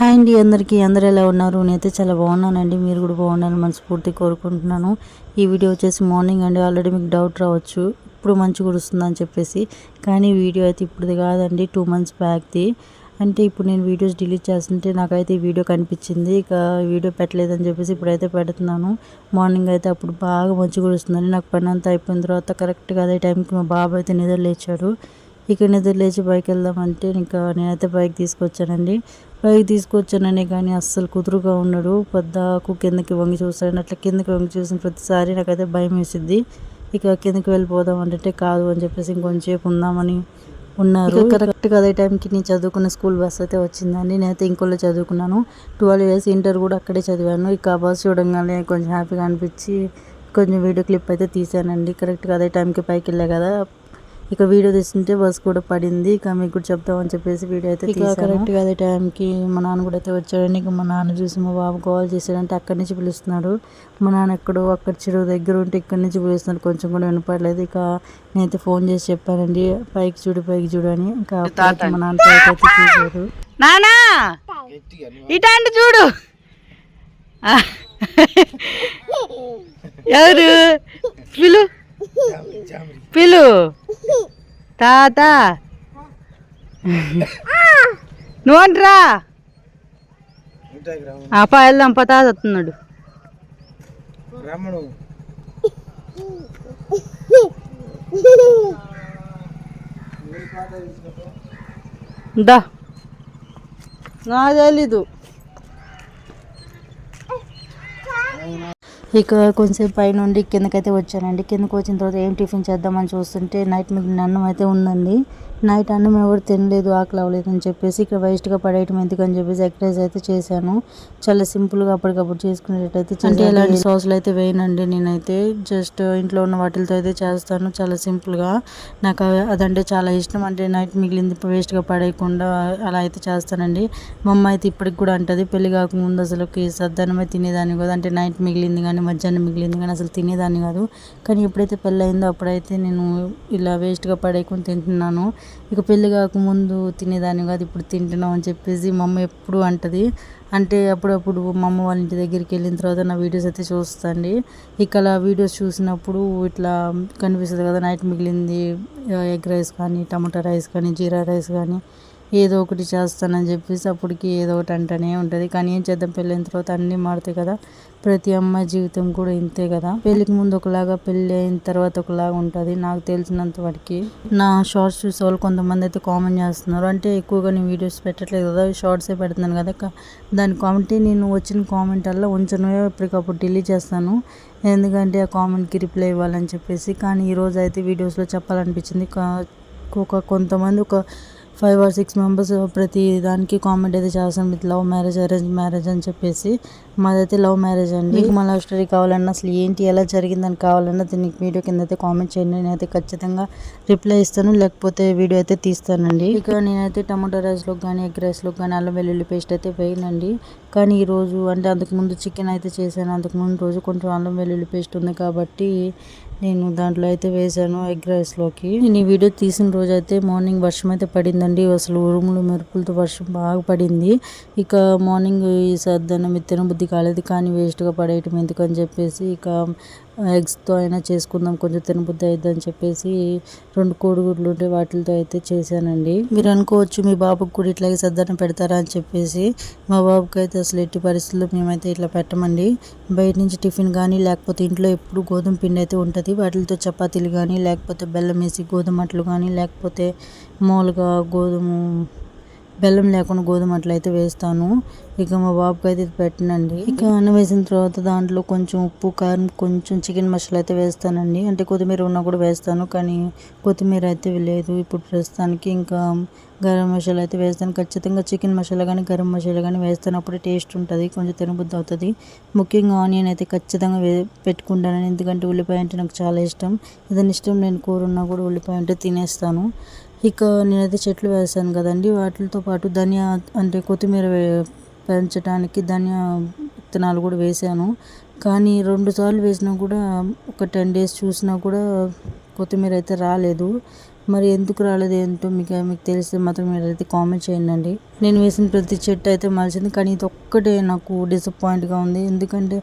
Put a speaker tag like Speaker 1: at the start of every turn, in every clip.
Speaker 1: Hi అండి అందరికీ అందరు ఎలా ఉన్నారు? నేనైతే చాలా బాగున్నానండి. మీరు కూడా బాగున్నారని మనస్ఫూర్తి కోరుకుంటున్నాను. ఈ వీడియో వచ్చేసి మార్నింగ్ అండి. ఆల్రెడీ మీకు డౌట్ రావచ్చు. ఇప్పుడు మంచి కురుస్తుందని చెప్పేసి. కానీ వీడియో అయితే ఇప్పుడుది కాదండి. టూ మంత్స్ బ్యాక్ది అంటే ఇప్పుడు నేను వీడియోస్ డిలీట్ చేస్తుంటే నాకైతే ఈ వీడియో కనిపించింది. ఇక వీడియో పెట్టలేదని చెప్పేసి ఇప్పుడైతే పెడుతున్నాను. మార్నింగ్ అయితే అప్పుడు బాగా మంచి కురుస్తుందని నాకు పని అంతా అయిపోయిన తర్వాత కరెక్ట్గా అదే టైంకి మా బాబు అయితే నిద్ర లేచాడు ఇక నిద్ర లేచి బైక్ వెళ్దామంటే ఇంకా నేనైతే బైక్ తీసుకొచ్చానండి. బైక్ తీసుకొచ్చానని కానీ అస్సలు కుదురుగా ఉన్నాడు పొద్దాకు కిందకి వంగి చూస్తాడు. అట్లా కిందకి వంగి చూసిన ప్రతిసారి నాకైతే భయం వేసిద్ది. ఇక కిందకి వెళ్ళిపోదాం అంటే కాదు అని చెప్పేసి ఇంకొంచెంసేపు ఉందామని ఉన్నారు. కరెక్ట్గా అదే టైంకి నేను చదువుకున్న స్కూల్ బస్ అయితే వచ్చిందండి. నేనైతే ఇంకోలో చదువుకున్నాను. ట్వెల్వ్ ఇయర్స్ ఇంటర్ కూడా అక్కడే చదివాను. ఇక ఆ బస్ చూడంగానే కొంచెం హ్యాపీగా అనిపించి కొంచెం వీడియో క్లిప్ అయితే తీసానండి కరెక్ట్గా అదే టైంకి పైకి వెళ్ళా కదా. ఇక వీడియో తీస్తుంటే బస్ కూడా పడింది. ఇక మీకు కూడా చెప్తామని చెప్పేసి వీడియో అయితే ఇక కరెక్ట్గా అదే టైంకి మా నాన్న కూడా అయితే వచ్చాడండి. ఇక మా నాన్న చూసి మా బాబు కాల్ చేశాడంటే అక్కడి నుంచి పిలుస్తున్నాడు. మా నాన్న ఎక్కడో అక్కడ చెరువు దగ్గర ఉంటే ఇక్కడి నుంచి పిలుస్తున్నాడు. కొంచెం కూడా వినపడలేదు. ఇక నేనైతే ఫోన్ చేసి చెప్పానండి. పైకి చూడు పైకి చూడు అని. ఇంకా మా నాన్న పైకి అయితే చూశారు
Speaker 2: నానా! ఇటాంటి చూడు. ఎవరు? పిలు పిలు. తాత. నువ్వంట్రా అప్ప వెళ్దాం పా తాత వస్తున్నాడు. దా. నాకు తెలీదు.
Speaker 1: ఇక కొంచెం పైనుండి కిందకైతే వచ్చానండి. కిందకి వచ్చిన తర్వాత ఏం టిఫిన్ చేద్దామని చూస్తుంటే నైట్ మిగిలిన అన్నం అయితే ఉందండి. నైట్ అన్నం ఎవరు తినలేదు ఆకలి అవ్వలేదు అని చెప్పేసి ఇక్కడ వేస్ట్గా పడేయటం ఎందుకని చెప్పేసి ఎగ్ అయితే చేశాను. చాలా సింపుల్గా అప్పటికప్పుడు చేసుకునేటట్టయితే అంటే ఎలాంటి సాసులు అయితే వేయనండి నేనైతే. జస్ట్ ఇంట్లో ఉన్న వాటితో అయితే చేస్తాను చాలా సింపుల్గా. నాకు అదంటే చాలా ఇష్టం. అంటే నైట్ మిగిలింది వేస్ట్గా పడేయకుండా అలా అయితే చేస్తానండి. మా అమ్మ అయితే ఇప్పటికి కూడా అంటది పెళ్ళి కాకముందు అసలు సద్దనమే తినేదాన్ని కాదు. అంటే నైట్ మిగిలింది కానీ మధ్యాహ్నం మిగిలింది కానీ అసలు తినేదాన్ని కాదు. కానీ ఎప్పుడైతే పెళ్ళి అయిందో అప్పుడైతే నేను ఇలా వేస్ట్గా పడేయకుండా తింటున్నాను. ఇక పెళ్ళి కాకముందు తినేదాన్ని కాదు ఇప్పుడు తింటున్నాం అని చెప్పేసి మా అమ్మ ఎప్పుడు అంటది. అంటే అప్పుడప్పుడు మమ్మ వాళ్ళ ఇంటి దగ్గరికి వెళ్ళిన తర్వాత నా వీడియోస్ అయితే చూస్తాండి. ఇక్కడ వీడియోస్ చూసినప్పుడు ఇట్లా కనిపిస్తుంది కదా నైట్ మిగిలింది ఎగ్ రైస్ కానీ టమాటా రైస్ కానీ జీరా రైస్ కానీ ఏదో ఒకటి చేస్తానని చెప్పేసి అప్పటికి ఏదో ఒకటి అంటనే ఉంటుంది. కానీ ఏం చేద్దాం? పెళ్ళైన తర్వాత అన్నీ మారుతాయి కదా. ప్రతి అమ్మాయి జీవితం కూడా ఇంతే కదా. పెళ్ళికి ముందు ఒకలాగా పెళ్ళి అయిన తర్వాత ఒకలాగా ఉంటుంది. నాకు తెలిసినంత వాటికి నా షార్ట్స్ చూసే వాళ్ళు కొంతమంది అయితే కామెంట్ చేస్తున్నారు. అంటే ఎక్కువగా నేను వీడియోస్ పెట్టట్లేదు కదా. షార్ట్సే పెడుతున్నాను కదా. కా- దాని కామెంట్ నేను వచ్చిన కామెంట్ అలా ఉంచను ఎప్పటికప్పుడు డిలీట్ చేస్తాను. ఎందుకంటే ఆ కామెంట్కి రిప్లై ఇవ్వాలని చెప్పేసి. కానీ ఈరోజు అయితే వీడియోస్లో చెప్పాలనిపించింది. కా- ఒక కొంతమంది ఒక ఫైవ్ ఆర్ సిక్స్ మెంబర్స్ ప్రతి దానికి కామెంట్ అయితే చేస్తాను with love marriage arrange marriage అని చెప్పేసి. మాదైతే లవ్ మ్యారేజ్ అండి. మీకు మా లవ్ స్టోరీ కావాలన్నా అసలు ఏంటి ఎలా జరిగిందని కావాలన్నా దీనికి వీడియో కింద అయితే కామెంట్ చేయండి. నేనైతే ఖచ్చితంగా రిప్లై ఇస్తాను లేకపోతే వీడియో అయితే తీస్తానండి. ఇక నేనైతే టమాటో రైస్లో కానీ ఎగ్ రైస్లో కానీ అల్లం వెల్లుల్లి పేస్ట్ అయితే వేయనండి. కానీ ఈరోజు అంటే అంతకుముందు చికెన్ అయితే చేశాను. అంతకుముందు రోజు కొంచెం అల్లం వెల్లుల్లి పేస్ట్ ఉంది కాబట్టి నేను దాంట్లో అయితే వేసాను ఎగ్ రైస్లోకి నేను ఈ వీడియో తీసిన రోజు అయితే మార్నింగ్ వర్షం అయితే పడిందండి. అసలు ఉరుములు మెరుపులతో వర్షం బాగా పడింది. ఇక మార్నింగ్ ఈ సద్దన్నం ఇది తినబుద్ధి కాలేదు. కానీ వేస్ట్గా పడేయటం ఎందుకని చెప్పేసి ఇక ఎగ్స్తో అయినా చేసుకుందాం కొంచెం తినబుద్ధి అయిద్దని చెప్పేసి రెండు కోడిగుడ్లు ఉంటే వాటితో అయితే చేశానండి. మీరు అనుకోవచ్చు మీ బాబుకి కూడా ఇట్లాగే సద్దన్నం పెడతారా అని చెప్పేసి మా బాబుకి అయితే అసలు ఎట్టి పరిస్థితుల్లో మేమైతే ఇట్లా పెట్టమండి. బయట నుంచి టిఫిన్ కానీ లేకపోతే ఇంట్లో ఎప్పుడు గోధుమ పిండి అయితే ఉంటుంది వాటితో చపాతీలు కానీ లేకపోతే బెల్లం వేసి గోధుమ అట్లు కానీ లేకపోతే మామూలుగా గోధుమ బెల్లం లేకుండా గోధుమ అట్లయితే వేస్తాను. ఇక మా బాబుకి అయితే ఇది పెట్టనండి. ఇక అన్నం వేసిన తర్వాత దాంట్లో కొంచెం ఉప్పు కారం కొంచెం చికెన్ మసాలా అయితే వేస్తానండి. అంటే కొత్తిమీర ఉన్నా కూడా వేస్తాను. కానీ కొత్తిమీర అయితే లేదు. ఇప్పుడు ప్రస్తుతానికి ఇంకా గరం మసాలా అయితే వేస్తాను. ఖచ్చితంగా చికెన్ మసాలా కానీ గరం మసాలా కానీ వేస్తాను అప్పుడే టేస్ట్ ఉంటుంది. కొంచెం తినబుద్ధి అవుతుంది. ముఖ్యంగా ఆనియన్ అయితే ఖచ్చితంగా వే పెట్టుకుంటాను ఎందుకంటే ఉల్లిపాయ అంటే నాకు చాలా ఇష్టం. ఏదైనా ఇష్టం నేను కూర ఉన్నా కూడా ఉల్లిపాయ అంటే తినేస్తాను. ఇక నేనైతే చెట్లు వేసాను కదండి. వాటితో పాటు ధనియా అంటే కొత్తిమీర పెంచడానికి ధనియా విత్తనాలు కూడా వేసాను. కానీ రెండు సార్లు వేసినా కూడా ఒక టెన్ డేస్ చూసినా కూడా కొత్తిమీర అయితే రాలేదు. మరి ఎందుకు రాలేదు ఏంటో మీకు మీకు తెలిస్తే మాత్రం మీరైతే కామెంట్ చేయండి నేను వేసిన ప్రతి చెట్టు అయితే మలిచింది. కానీ ఇది ఒక్కటే నాకు డిసప్పాయింట్గా ఉంది. ఎందుకంటే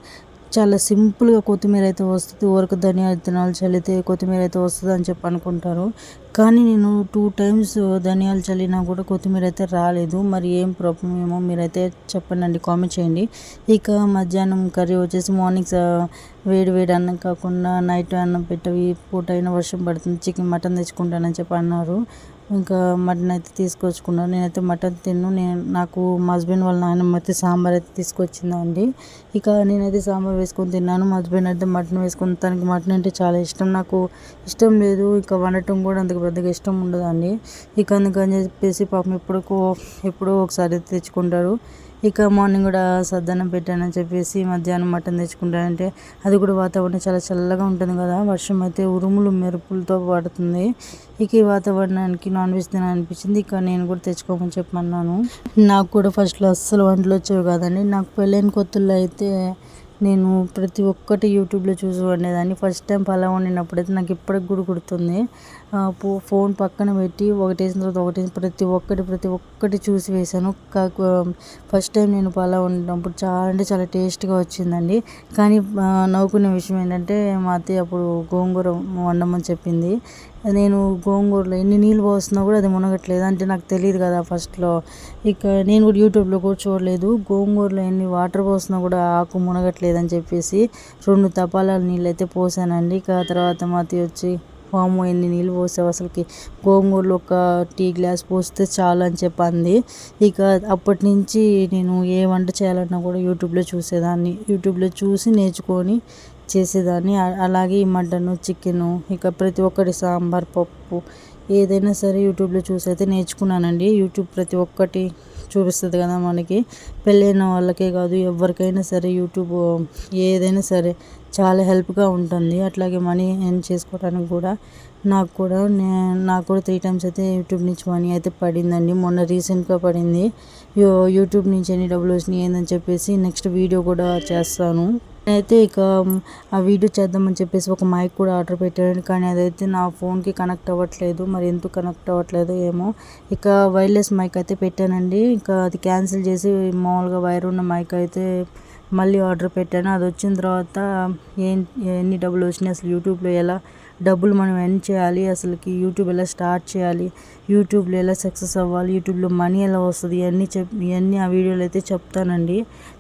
Speaker 1: చాలా సింపుల్గా కొత్తిమీర అయితే వస్తుంది. ఊరకు ధనియా విత్తనాలు చల్లితే కొత్తిమీర అయితే వస్తుంది అని చెప్పి అనుకుంటారు. కానీ నేను టూ టైమ్స్ ధనియాలు చల్లినా కూడా కొత్తిమీర అయితే రాలేదు. మరి ఏం ప్రాబ్లం ఏమో మీరైతే చెప్పండి కామెంట్ చేయండి. ఇక మధ్యాహ్నం కర్రీ వచ్చేసి మార్నింగ్ వేడి వేడి అన్నం కాకుండా నైట్ అన్నం పెట్టవి పూట అయినా వర్షం పడుతుంది చికెన్ మటన్ తెచ్చుకుంటానని చెప్పి అన్నారు. ఇంకా మటన్ అయితే తీసుకొచ్చుకున్నాను నేనైతే మటన్ తిన్ను. నేను నాకు మా హస్బెండ్ వాళ్ళ నాయనమ్మ అయితే సాంబార్ అయితే తీసుకొచ్చిందండి. ఇక నేనైతే సాంబార్ వేసుకొని తిన్నాను. మా హస్బెండ్ అయితే మటన్ వేసుకొని తనకి మటన్ అంటే చాలా ఇష్టం. నాకు ఇష్టం లేదు. ఇక వండటం కూడా అందుకు పెద్దగా ఇష్టం ఉండదండి. ఇక అందుకని చెప్పేసి పాపం ఎప్పుడుకో ఎప్పుడో ఒకసారి తెచ్చుకుంటారు. ఇక మార్నింగ్ కూడా సద్దనం పెట్టానని చెప్పేసి మధ్యాహ్నం మటన్ తెచ్చుకుంటానంటే అది కూడా వాతావరణం చాలా చల్లగా ఉంటుంది కదా. వర్షం అయితే ఉరుములు మెరుపులతో పడుతుంది. ఇక ఈ వాతావరణానికి నాన్ వెజ్ తినాలనిపించింది. ఇక నేను కూడా తెచ్చుకోమని చెప్పమన్నాను. నాకు కూడా ఫస్ట్లో అస్సలు వంటలు వచ్చేవి కాదండి. నాకు పెళ్ళైన కొత్తల్లో అయితే నేను ప్రతి ఒక్కటి యూట్యూబ్లో చూసి వండేదాన్ని ఫస్ట్ టైం పలావ్ వండినప్పుడైతే నాకు ఇప్పటికి కూడా గుర్తుంది. ఫోన్ పక్కన పెట్టి ఒకటి వేసిన తర్వాత ఒకటి ప్రతి ఒక్కటి ప్రతి ఒక్కటి చూసి వేసాను కాకు ఫస్ట్ టైం నేను పలావ్ వండినప్పుడు చాలా అంటే చాలా టేస్ట్గా వచ్చిందండి. కానీ నవ్వుకునే విషయం ఏంటంటే మా అత్తయ్య అప్పుడు గోంగూర వండమని చెప్పింది. నేను గోంగూరలో ఎన్ని నీళ్ళు పోస్తున్నా కూడా అది మునగట్లేదు. అంటే నాకు తెలియదు కదా ఫస్ట్లో. ఇక నేను కూడా యూట్యూబ్లో కూడా చూడలేదు గోంగూరలో ఎన్ని వాటర్ పోసినా కూడా ఆకు మునగట్లేదు అని చెప్పేసి రెండు తపాలాల నీళ్ళు అయితే పోసానండి. ఇక తర్వాత మా వచ్చి వాము ఎన్ని నీళ్ళు పోసావు అసలుకి? గోంగూరలో ఒక టీ గ్లాస్ పోస్తే చాలు అని చెప్పింది. ఇక అప్పటి నుంచి నేను ఏ వంట చేయాలన్నా కూడా యూట్యూబ్లో చూసేదాన్ని. యూట్యూబ్లో చూసి నేర్చుకొని చేసేదాన్ని. అలాగే ఈ మటను చికెను ఇక ప్రతి ఒక్కటి సాంబార్ పప్పు ఏదైనా సరే యూట్యూబ్లో చూసి అయితే నేర్చుకున్నానండి. యూట్యూబ్ ప్రతి ఒక్కటి చూపిస్తుంది కదా మనకి. పెళ్ళైన వాళ్ళకే కాదు ఎవరికైనా సరే యూట్యూబ్ ఏదైనా సరే చాలా హెల్ప్గా ఉంటుంది. అట్లాగే మనీ ఎర్న్ చేసుకోవడానికి కూడా నాకు కూడా నే నాకు కూడా త్రీ టైమ్స్ అయితే యూట్యూబ్ నుంచి మనీ అయితే పడిందండి. మొన్న రీసెంట్గా పడింది. యూట్యూబ్ నుంచి ఎన్ని డబ్బులు వచ్చినాయి ఏందని చెప్పేసి నెక్స్ట్ వీడియో కూడా చేస్తాను. అయితే ఇక ఆ వీడియో చేద్దామని చెప్పేసి ఒక మైక్ కూడా ఆర్డర్ పెట్టాను. కానీ అదైతే నా ఫోన్కి కనెక్ట్ అవ్వట్లేదు. మరి ఎందుకు కనెక్ట్ అవ్వట్లేదు ఏమో. ఇక వైర్లెస్ మైక్ అయితే పెట్టానండి. ఇంకా అది క్యాన్సిల్ చేసి మామూలుగా వైర్ ఉన్న మైక్ అయితే మళ్ళీ ఆర్డర్ పెట్టాను. అది వచ్చిన తర్వాత ఏ ఎన్ని డబ్బులు వచ్చినాయి అసలు యూట్యూబ్లో ఎలా డబ్బులు మనం ఎర్న్ చేయాలి అసలుకి యూట్యూబ్ ఎలా స్టార్ట్ చేయాలి యూట్యూబ్లో ఎలా సక్సెస్ అవ్వాలి యూట్యూబ్లో మనీ ఎలా వస్తుంది ఇవన్నీ చెప్ ఇవన్నీ ఆ వీడియోలు అయితే చెప్తానండి.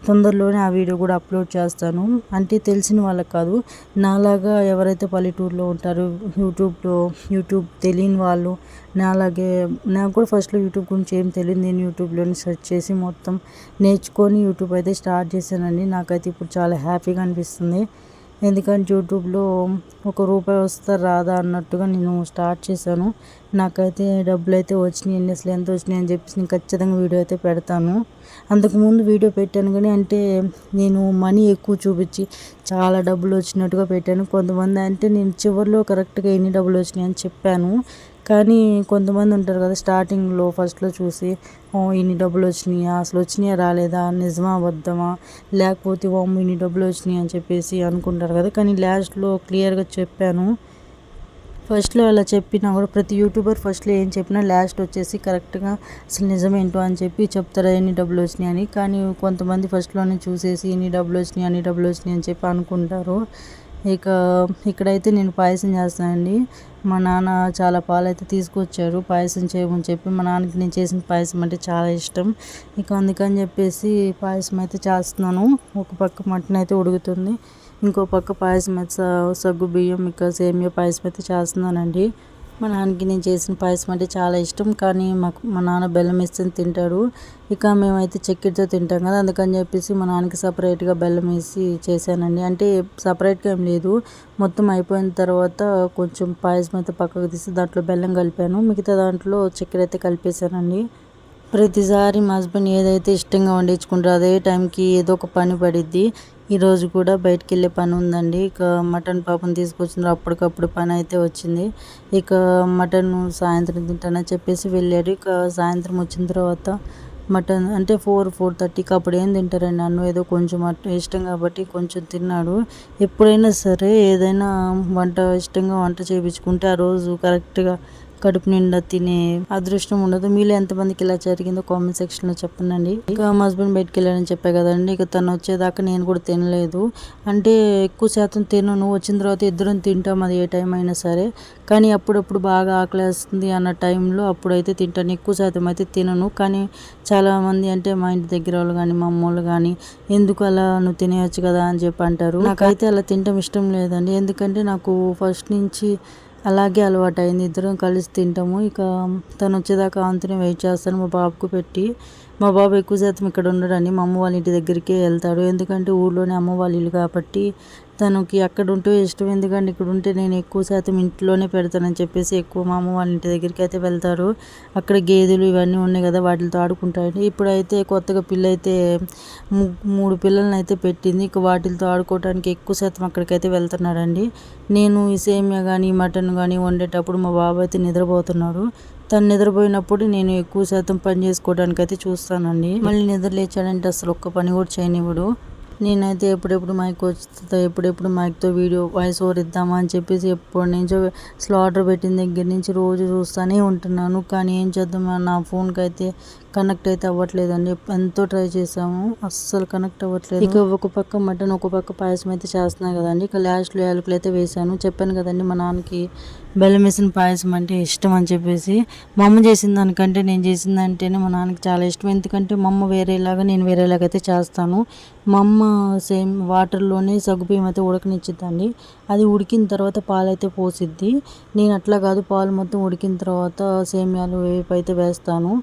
Speaker 1: తొందరలోనే ఆ వీడియో కూడా అప్లోడ్ చేస్తాను. అంటే తెలిసిన వాళ్ళకి కాదు నాలాగా ఎవరైతే పల్లెటూరులో ఉంటారో యూట్యూబ్లో యూట్యూబ్ తెలియని వాళ్ళు నాలాగే నాకు కూడా ఫస్ట్లో యూట్యూబ్ గురించి ఏం తెలియదు నేను యూట్యూబ్లోనే సెర్చ్ చేసి మొత్తం నేర్చుకొని యూట్యూబ్ అయితే స్టార్ట్ చేశానండి. నాకైతే ఇప్పుడు చాలా హ్యాపీగా అనిపిస్తుంది. ఎందుకంటే యూట్యూబ్లో ఒక రూపాయి వస్తే రాదా అన్నట్టుగా నేను స్టార్ట్ చేశాను. నాకైతే డబ్బులు అయితే వచ్చినాయి ఎన్ని అసలు ఎంత వచ్చినాయి అని చెప్పేసి నేను ఖచ్చితంగా వీడియో అయితే పెడతాను. అంతకుముందు వీడియో పెట్టాను కానీ అంటే నేను మనీ ఎక్కువ చూపించి చాలా డబ్బులు వచ్చినట్టుగా పెట్టాను. కొంతమంది అంటే నేను చివరిలో కరెక్ట్గా ఎన్ని డబ్బులు వచ్చినాయి అని చెప్పాను. కానీ కొంతమంది ఉంటారు కదా స్టార్టింగ్లో ఫస్ట్లో చూసి ఇన్ని డబ్బులు వచ్చినాయా అసలు వచ్చినాయా రాలేదా? నిజమా? అబద్ధమా? లేకపోతే ఓ ఇన్ని డబ్బులు వచ్చినాయి అని చెప్పేసి అనుకుంటారు కదా. కానీ లాస్ట్లో క్లియర్గా చెప్పాను. ఫస్ట్లో అలా చెప్పినా కూడా ప్రతి యూట్యూబర్ ఫస్ట్లో ఏం చెప్పినా లాస్ట్ వచ్చేసి కరెక్ట్గా అసలు నిజమేంటో? అని చెప్పి చెప్తారా ఎన్ని డబ్బులు వచ్చినాయి అని. కానీ కొంతమంది ఫస్ట్లోనే చూసేసి ఎన్ని డబ్బులు వచ్చినాయి అన్ని డబ్బులు వచ్చినాయి అని చెప్పి అనుకుంటారు. ఇక ఇక్కడైతే నేను పాయసం చేస్తానండి. మా నాన్న చాలా పాలు అయితే తీసుకొచ్చారు. పాయసం చేయమని చెప్పి మా నాన్నకి నేను చేసిన పాయసం అంటే చాలా ఇష్టం. ఇక అందుకని చెప్పేసి పాయసం అయితే చేస్తున్నాను. ఒక పక్క మటన్ అయితే ఉడుకుతుంది. ఇంకో పక్క పాయసం అయితే సగ్గు బియ్యం ఇక సేమియా పాయసం అయితే చేస్తున్నానండి. మా నాన్నకి నేను చేసిన పాయసం అంటే చాలా ఇష్టం కానీ మాకు మా నాన్న బెల్లం వేస్తే తింటాడు. ఇక మేమైతే చక్కెరతో తింటాం కదా అందుకని చెప్పేసి మా నాన్నకి సపరేట్గా బెల్లం వేసి చేశానండి. అంటే సపరేట్గా ఏం లేదు మొత్తం అయిపోయిన తర్వాత కొంచెం పాయసం అయితే పక్కకు తీసి దాంట్లో బెల్లం కలిపాను. మిగతా దాంట్లో చక్కెర అయితే కలిపేశానండి. ప్రతిసారి మా హస్బెండ్ ఏదైతే ఇష్టంగా వండించుకుంటారో అదే టైంకి ఏదో ఒక పని పడిద్ది. ఈరోజు కూడా బయటికి వెళ్ళే పని ఉందండి. ఇక మటన్ పాపం తీసుకొచ్చిండ్రు అప్పటికప్పుడు పని అయితే వచ్చింది. ఇక మటన్ సాయంత్రం తింటానని చెప్పేసి వెళ్ళాడు. ఇక సాయంత్రం వచ్చిన తర్వాత మటన్ అంటే ఫోర్ ఫోర్ థర్టీకి అప్పుడు ఏం తింటారండి? నన్ను ఏదో కొంచెం ఇష్టం కాబట్టి కొంచెం తిన్నాడు. ఎప్పుడైనా సరే ఏదైనా వంట ఇష్టంగా వంట చేయించుకుంటే ఆ రోజు కరెక్ట్గా కడుపు నిండా తినే అదృష్టం ఉండదు. మీలో ఎంతమందికి ఇలా జరిగిందో కామెంట్ సెక్షన్లో చెప్పండి ఇక మా హస్బెండ్ బయటకు వెళ్ళారని చెప్పా కదండి. ఇక తను వచ్చేదాకా నేను కూడా తినలేదు. అంటే ఎక్కువ శాతం తినను వచ్చిన తర్వాత ఇద్దరం తింటాం అది ఏ టైం అయినా సరే. కానీ అప్పుడప్పుడు బాగా ఆకలేస్తుంది అన్న టైంలో అప్పుడైతే తింటాను. ఎక్కువ శాతం అయితే తినను. కానీ చాలా మంది అంటే మా ఇంటి దగ్గర వాళ్ళు కానీ మా అమ్మ వాళ్ళు కానీ ఎందుకు అలా నువ్వు తినేయచ్చు కదా అని చెప్పి అంటారు. నాకైతే అలా తినటం ఇష్టం లేదండి. ఎందుకంటే నాకు ఫస్ట్ నుంచి అలాగే అలవాటు అయింది ఇద్దరం కలిసి తింటాము. ఇక తను వచ్చేదాకా అంతనే వెయిట్ చేస్తాను. మా బాబుకు పెట్టి మా బాబు ఎక్కువ శాతం ఇక్కడ ఉండడని మా అమ్మ వాళ్ళ ఇంటి దగ్గరికి వెళ్తాడు. ఎందుకంటే ఊళ్ళోనే అమ్మ వాళ్ళ ఇల్లు కాబట్టి తనకి అక్కడ ఉంటే ఇష్టం. ఎందుకంటే ఇక్కడ ఉంటే నేను ఎక్కువ శాతం ఇంట్లోనే పెడతానని చెప్పేసి ఎక్కువ మా అమ్మ వాళ్ళ ఇంటి దగ్గరికి అయితే వెళ్తారు. అక్కడ గేదెలు ఇవన్నీ ఉన్నాయి కదా వాటితో ఆడుకుంటాడు ఇప్పుడైతే కొత్తగా పిల్ల అయితే మూడు పిల్లల్ని అయితే పెట్టింది. ఇక వాటితో ఆడుకోవడానికి ఎక్కువ శాతం అక్కడికైతే వెళ్తున్నాడండి. నేను ఈ సేమియా కానీ మటన్ కానీ వండేటప్పుడు మా బాబు అయితే నిద్రపోతున్నాడు. తను నిద్రపోయినప్పుడు నేను ఎక్కువ శాతం పని చేసుకోవడానికి అయితే చూస్తానండి. మళ్ళీ నిద్ర లేచాడంటే అసలు ఒక్క పని కూడా చేయనివ్వడు. నేనైతే ఎప్పుడెప్పుడు మైక్ వస్తుందో ఎప్పుడెప్పుడు మైక్తో వీడియో వాయిస్ ఓవర్ ఇద్దామా అని చెప్పేసి ఎప్పటి నుంచో స్లాటర్ పెట్టిన దగ్గర నుంచి రోజు చూస్తూనే ఉంటున్నాను. కానీ ఏం చేద్దాం? నా ఫోన్కి అయితే కనెక్ట్ అయితే అవ్వట్లేదండి. ఎంతో ట్రై చేసాము అస్సలు కనెక్ట్ అవ్వట్లేదు. ఇక ఒక పక్క మటన్ ఒక పక్క పాయసం అయితే చేస్తున్నా కదండి. ఇక లాస్ట్లో యాలకులు అయితే వేసాను చెప్పాను కదండి మా నాన్నకి బెల్లం వేసిన పాయసం అంటే ఇష్టం అని చెప్పేసి మా అమ్మ చేసిన దానికంటే నేను చేసిన దానికంటేనే మా నాన్నకి చాలా ఇష్టం. ఎందుకంటే మా అమ్మ వేరేలాగా నేను వేరేలాగా అయితే చేస్తాను. మా అమ్మ సేమ్ వాటర్లోనే సగ్గుబియ్యం అయితే ఉడకనిచ్చిద్దండి. అది ఉడికిన తర్వాత పాలు అయితే పోసిద్ది. నేను అట్లా కాదు పాలు మొత్తం ఉడికిన తర్వాత సేమ్యాలు వేపు అయితే వేస్తాను.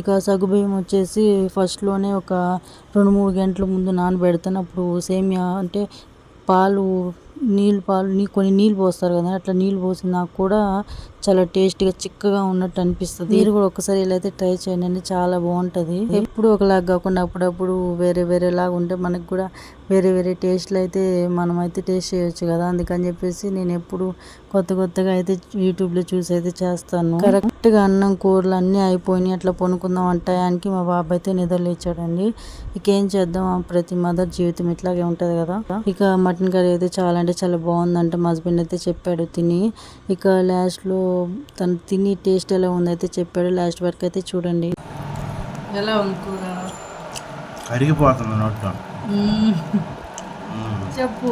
Speaker 1: ఇక సగ్గుబియ్యం వచ్చేసి ఫస్ట్లోనే ఒక రెండు మూడు గంటల ముందు నానబెడతాను. అప్పుడు సేమియా అంటే పాలు నీళ్ళు పాలు నీ కొన్ని నీళ్ళు పోస్తారు కదా అట్లా నీళ్ళు పోసినా కూడా చాలా టేస్టీగా చిక్కగా ఉన్నట్టు అనిపిస్తుంది. మీరు కూడా ఒకసారి ఇలా అయితే ట్రై చేయండి చాలా బాగుంటుంది. ఎప్పుడు ఒకలాగా కాకుండా అప్పుడప్పుడు వేరే వేరే లాగా ఉంటే మనకు కూడా వేరే వేరే టేస్ట్లు అయితే మనం అయితే టేస్ట్ చేయొచ్చు కదా. అందుకని చెప్పేసి నేను ఎప్పుడు కొత్త కొత్తగా అయితే యూట్యూబ్లో చూసి అయితే చేస్తాను. కరెక్ట్గా అన్నం కూరలు అన్నీ అయిపోయినాయి అట్లా పొనుకుందాం అంటాయానికి మా బాబు అయితే నిద్రలేచాడండి ఇక ఏం చేద్దాం? ఆ ప్రతి మదర్ జీవితం ఇట్లాగే ఉంటుంది కదా. ఇక మటన్ కర్రీ అయితే చాలా అంటే చాలా బాగుందంట మా హస్బెండ్ అయితే చెప్పాడు తిని. ఇక లాస్ట్లో తను తిని టేస్ట్ ఎలా ఉందైతే చెప్పాడు లాస్ట్ వరకు అయితే చూడండి.
Speaker 2: ఎలా ఉంది కూర?
Speaker 3: నోట్లో.
Speaker 2: చెప్పు.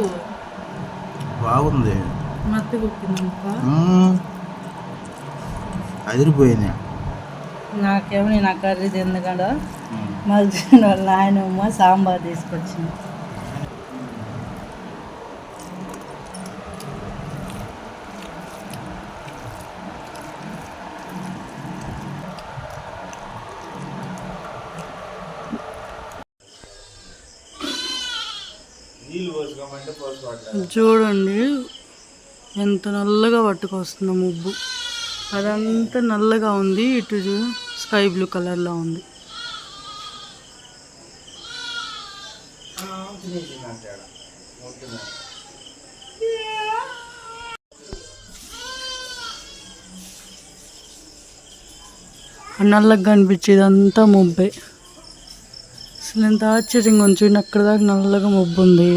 Speaker 3: బాగుంది. అదిరిపోయింది.
Speaker 2: నాకేమో నేను ఆ కర్రీ తిందగడ
Speaker 3: మ్మ్.
Speaker 2: మా వాళ్ళ నాయనమ్మ సాంబార్ తీసుకొచ్చింది. చూడండి ఎంత నల్లగా పట్టుకొస్తుందో ముబ్బు. అదంతా నల్లగా ఉంది ఇటు స్కై బ్లూ కలర్లో ఉంది. నల్లగా కనిపించేది అంతా ముబ్బే. అసలు ఎంత ఆశ్చర్యంగా ఉంది చూడండి అక్కడ దాకా నల్లగా ముబ్బు ఉంది